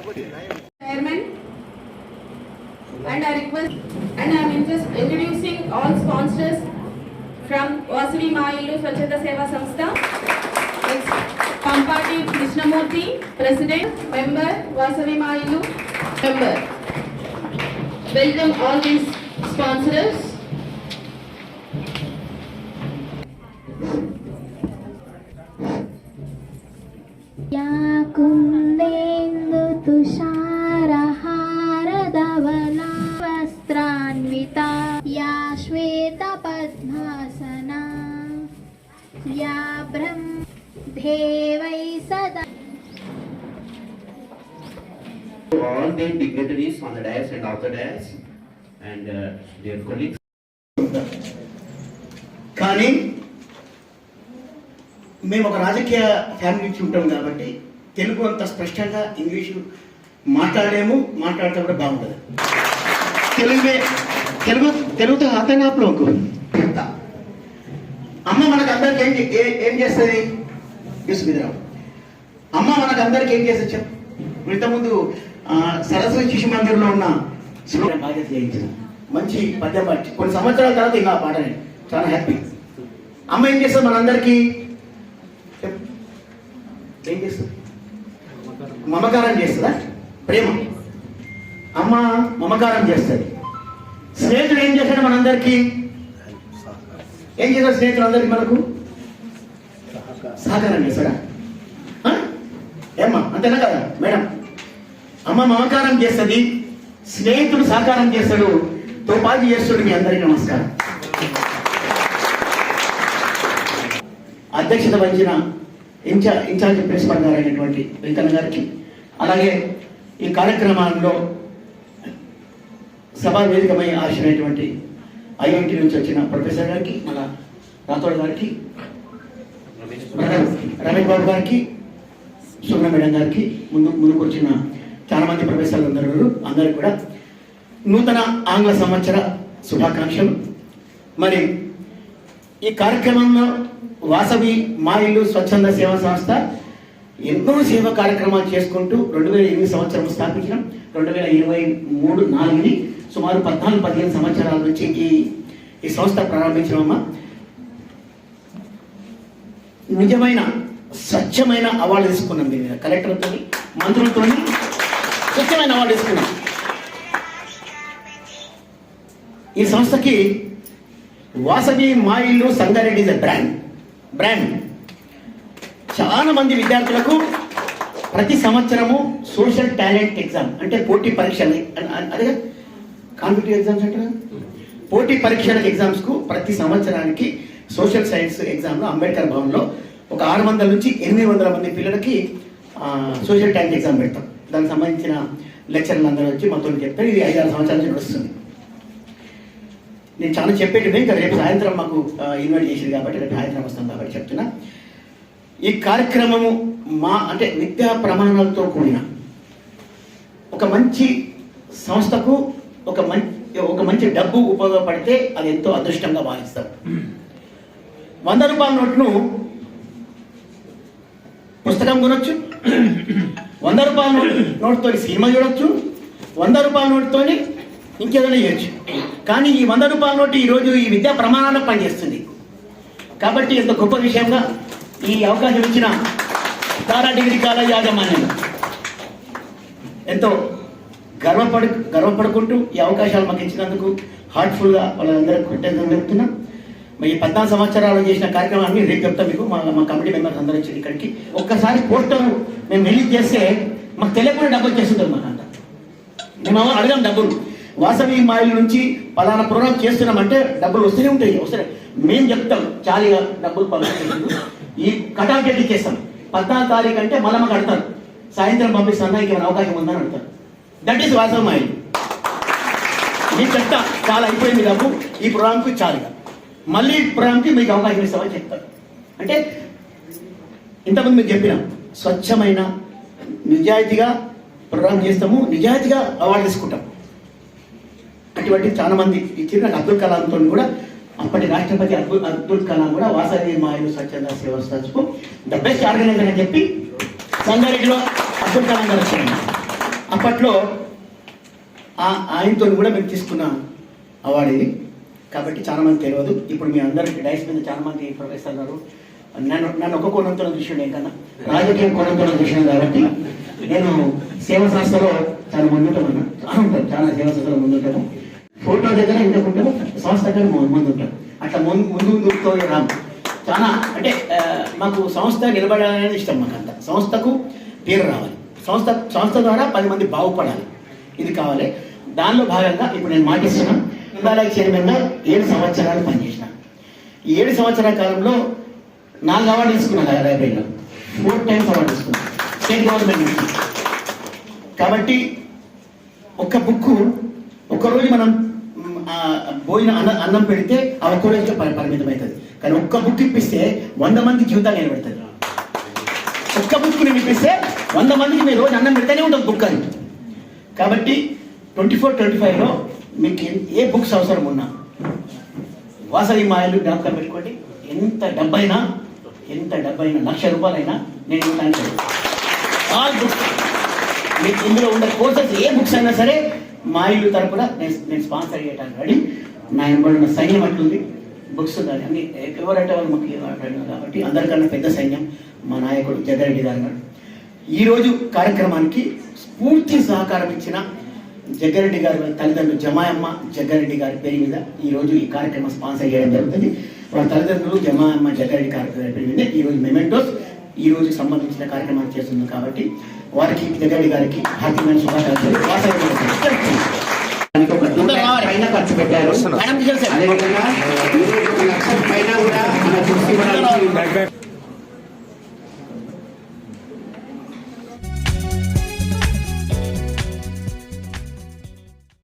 Chairman, and I request, and I am introducing all sponsors from Vasavi Mailu Swachhata Seva Samstha. Pampati Krishnamurthy, President, Member, Vasavi Mailu, Member. Welcome all these sponsors. To all the dignitaries on the dais and off the dais and uh, their colleagues. కానీ మేము ఒక రాజకీయ family నుంచి ఉంటాం కాబట్టి తెలుగు అంత స్పష్టంగా English మాట్లాడలేము మాట్లాడితే కూడా బాగుంటుంది తెలుగు తెలుగు తెలుగుతో అర్థం కాపులో అమ్మ మనకు అందరికి ఏం ఏం చేస్తుంది? యూసుఫీరావు అమ్మ మనకు అందరికి ఏం చేస్తుంది చెప్పు. ఇంతకుముందు సరస్వతి శిశు మందిర్లో ఉన్న బాధ్యత చేయించిన మంచి పద్యం పాటి కొన్ని సంవత్సరాల తర్వాత ఇంకా ఆ చాలా హ్యాపీ అమ్మ ఏం చేస్తుంది మనందరికీ? ఏం చేస్తుంది? మమకారం చేస్తుందా? ప్రేమ. అమ్మ మమకారం చేస్తుంది. స్నేహితుడు ఏం చేశాడు మనందరికీ? ఏం చేశాడు స్నేహితులు అందరికి మనకు? సహకారం చేస్తాడా? ఏమ్మా అంతేనా కదా? మేడం. అమ్మ మమకారం చేస్తుంది స్నేహితుడు సహకారం చేస్తాడు తోపాజీ చేస్తాడు మీ అందరికీ నమస్కారం. అధ్యక్షత వహించిన ఇన్ఛా ఇన్ఛార్జ్ ప్రిన్సిపల్ గారు అయినటువంటి వెంకన్న గారికి అలాగే ఈ కార్యక్రమాల్లో సభా వేదికమై ఆశినటువంటి ఐఐటి నుంచి వచ్చిన ప్రొఫెసర్ గారికి మన రాథోడ్ గారికి రమేష్ బాబు. గారికి సుబ్ర మేడం గారికి ముందు ముందుకు వచ్చిన చాలా మంది ప్రొఫెసర్లు అందరూ అందరికి కూడా నూతన ఆంగ్ల సంవత్సర శుభాకాంక్షలు. మరి ఈ కార్యక్రమంలో వాసవి మా ఇల్లు స్వచ్ఛంద సేవా సంస్థ ఎన్నో సేవా కార్యక్రమాలు చేసుకుంటూ రెండు వేల ఎనిమిది సంవత్సరం స్థాపించడం రెండు వేల ఇరవై మూడు నాలుగుని సుమారు పద్నాలుగు పదిహేను సంవత్సరాల నుంచి ఈ ఈ సంస్థ ప్రారంభించినమ్మా నిజమైన స్వచ్ఛమైన అవార్డు తీసుకున్నాం దీని మీద కలెక్టర్తో మంత్రులతో స్వచ్ఛమైన అవార్డు ఇస్తున్నాం ఈ సంస్థకి వాసవి మా ఇల్లు సంగారెడ్డి ఇస్ బ్రాండ్ బ్రాండ్ చాలా మంది విద్యార్థులకు ప్రతి సంవత్సరము సోషల్ టాలెంట్ ఎగ్జామ్ అంటే పోటీ పరీక్షలు అదే కాంపిటేటివ్ ఎగ్జామ్స్ అంటే పోటీ పరీక్షల ఎగ్జామ్స్కు ప్రతి సంవత్సరానికి సోషల్ సైన్స్ ఎగ్జామ్లో అంబేద్కర్ భవన్లో ఒక ఆరు వందల నుంచి ఎనిమిది వందల మంది పిల్లలకి సోషల్ టాలెంట్ ఎగ్జామ్ పెడతాం. దానికి సంబంధించిన లెక్చర్లు అందరూ వచ్చి మొత్తం చెప్పారు. ఇది ఐదు ఆరు సంవత్సరాల నుంచి నడుస్తుంది. నేను చాలా చెప్పేటివి ఇంకా రేపు సాయంత్రం మాకు ఇన్వైట్ చేసింది కాబట్టి రేపు సాయంత్రం వస్తాం కాబట్టి చెప్తున్నా. ఈ కార్యక్రమము మా అంటే విద్యా ప్రమాణాలతో కూడిన ఒక మంచి సంస్థకు ఒక మంచి ఒక మంచి డబ్బు ఉపయోగపడితే అది ఎంతో అదృష్టంగా భావిస్తారు. వంద రూపాయల నోట్ను పుస్తకం కొనొచ్చు. వంద రూపాయల నోట్ నోట్తో సినిమా చూడొచ్చు వంద రూపాయల నోటుతో ఇంకేదైనా చేయొచ్చు. కానీ ఈ వంద రూపాయల నోటు ఈరోజు ఈ విద్యా ప్రమాణాలకు పనిచేస్తుంది. కాబట్టి ఎంత గొప్ప విషయంగా ఈ అవకాశం ఇచ్చిన తారా డిగ్రీ కాలేజ్ యాజమాన్యం. ఎంతో గర్వపడు గర్వపడుకుంటూ ఈ అవకాశాలు మాకు ఇచ్చినందుకు హార్ట్ఫుల్గా వాళ్ళందరికీ కృతజ్ఞతలు చెప్తున్నా ఈ పద్నాలుగు సంవత్సరాలు చేసిన కార్యక్రమాన్ని రేపు చెప్తా మీకు. మా మా కమిటీ మెంబర్స్ అందరూ వచ్చి ఇక్కడికి. ఒక్కసారి పోస్టర్ మేము రిలీజ్ చేస్తే మాకు తెలియకుండా డబ్బులు చేస్తుంటారు మా అంట మేము అడగం డబ్బులు. వాసవి మాయిల్ నుంచి పలానా ప్రోగ్రామ్ చేస్తున్నామంటే డబ్బులు వస్తూనే ఉంటాయి వస్తాయి మేము చెప్తాం చాలీగా డబ్బులు పంపిస్తుంది ఈ కటాఫ్ డేట్ ఇచ్చేస్తాం పద్నాలుగు తారీఖు అంటే మళ్ళీ మాకు అడతారు సాయంత్రం పంపిస్తాను ఇంకేమైనా అవకాశం ఉందని అడతారు దట్ ఈస్ వాసవి మాయిల్. మీకు చెప్తా చాలా అయిపోయింది డబ్బు. ఈ ప్రోగ్రామ్కి చాలుగా. మళ్ళీ ఈ మీకు అవకాశం ఇస్తామని చెప్తారు అంటే ఇంతకుముందు మీకు చెప్పిన స్వచ్ఛమైన నిజాయితీగా ప్రోగ్రామ్ చేస్తాము నిజాయితీగా అవార్డు తీసుకుంటాం అటువంటి చాలా మంది ఇచ్చిన అబ్దుల్ కలాంతో కూడా అప్పటి రాష్ట్రపతి అబ్దుల్ అబ్దుల్ కలాం కూడా వాసవి మాయలు స్వచ్ఛంద సేవ సంస్థకు ద బెస్ట్ ఆర్గనైజర్ అని చెప్పి సంగారెడ్డిలో అబ్దుల్ కలాం గారు వచ్చారు. అప్పట్లో ఆ- ఆయనతో కూడా మేము తీసుకున్న అవార్డు ఇది. కాబట్టి చాలా మంది తెలియదు. ఇప్పుడు మీ అందరికి డైస్ మీద చాలా మంది ప్రొఫెసర్ ఉన్నారు నన్ను నన్ను ఒక కోణంతో చూసాడు ఏంకన్నా రాజకీయ కోణంతో చూసాను కాబట్టి నేను సేవ సంస్థలో చాలా ముందుంటాను చాలా ఉంటాను చాలా సేవ సంస్థలో ముందుంటాను. ఫోటో దగ్గర ఎందుకుంటాము సంస్థ దగ్గర ముందుంటాను. అట్లా ముందు ముందు ముందుతో రాము చాలా అంటే మాకు సంస్థ నిలబడాలనేది ఇష్టం మాకు అంత. సంస్థకు పేరు రావాలి. సంస్థ సంస్థ ద్వారా పది మంది బాగుపడాలి. ఇది కావాలి. దానిలో భాగంగా ఇప్పుడు నేను మాటిస్తున్నాను. ఇందాలకి చైర్మన్గా ఏడు సంవత్సరాలు పనిచేసిన. ఈ ఏడు సంవత్సరాల కాలంలో నాలుగు అవార్డు తీసుకున్నాను కదా లైబ్రరీలో. ఫోర్ టైమ్స్ అవార్డు తీసుకున్నాను. స్టేట్ గవర్నమెంట్ నుంచి. కాబట్టి ఒక్క బుక్ ఒక్కరోజు మనం మ్, భోజనం అన్న అన్నం పెడితే ఆ ఒక్క రోజుకే పరి- పరిమితం అవుతుంది కానీ ఒక్క బుక్ ఇప్పిస్తే వంద మంది జీవితాలు నిలబెడతారు. ఒక్క బుక్ నేను ఇప్పిస్తే వంద మందికి మీరు రోజు అన్నం పెడితేనే ఉంటుంది బుక్ అది కాబట్టి ట్వంటీ ఫోర్ ట్వంటీ ఫైవ్లో మీకు ఏ- బుక్స్ అవసరం ఉన్నా వాసవి మాయలు జ్ఞాపకం పెట్టుకోండి. ఎంత డబ్బైనా ఎంత డబ్బైనా లక్ష రూపాయలైనా నేను ఇవ్వడానికి ఆల్ బుక్స్ మీకు ఇందులో ఉండే కోర్సెస్ ఏ బుక్స్ అయినా సరే మా ఇల్లు తరపున నేను నేను స్పాన్సర్ చేయడానికి రెడీ. నా వెంబడి సైన్యం అట్లుంది. బుక్స్ కానీ అన్ని ఎవరంటే వాళ్ళు మాకు ఎవరంటే కాబట్టి అందరికన్నా పెద్ద సైన్యం మా నాయకుడు జగ్గారెడ్డి గారు. ఈరోజు కార్యక్రమానికి పూర్తి సహకారం ఇచ్చిన జగ్గారెడ్డి గారి తల్లిదండ్రులు జమాయమ్మ జగ్గారెడ్డి గారి పేరు మీద ఈరోజు ఈ కార్యక్రమం స్పాన్సర్ చేయడం జరుగుతుంది. వాళ్ళ తల్లిదండ్రులు జమాయమ్మ జగ్గారెడ్డి గారి పేరు మీద ఈరోజు మెమెంటోస్ ఈ రోజు సంబంధించిన కార్యక్రమాలు చేస్తుంది కాబట్టి వారికి జగ్గారెడ్డి గారికి హార్దికమైన శుభాకాంక్షలు. ఖర్చు పెట్టారు.